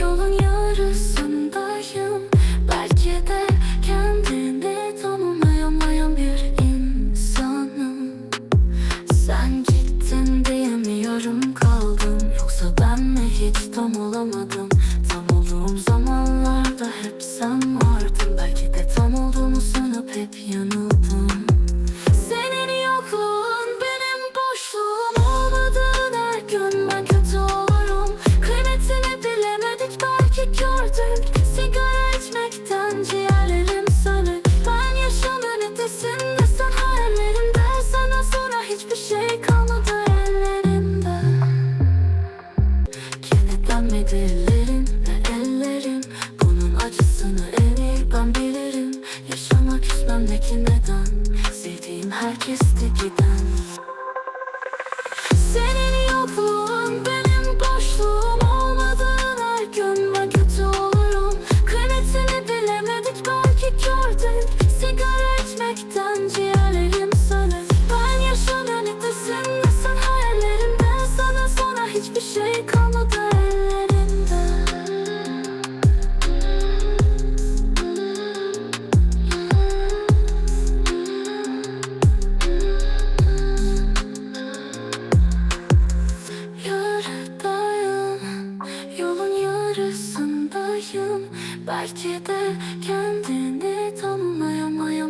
Yolun yarısındayım. Belki de kendini tanımayan bir insanım. Sen gittin diyemiyorum kaldım Yoksa ben mi hiç tam olamadım? Kilitlenmedi ellerin ve ellerim Bunun acısını en ben bilirim. Yaşamak istemdeki neden? Sevdiğim herkesti giden. Senin yokluğun benim boşluğum. Olmadığın her gün ben olurum. Kıymetini bilemedik belki gördük. Sigara içmekten Belki de kendini tanımlayamaya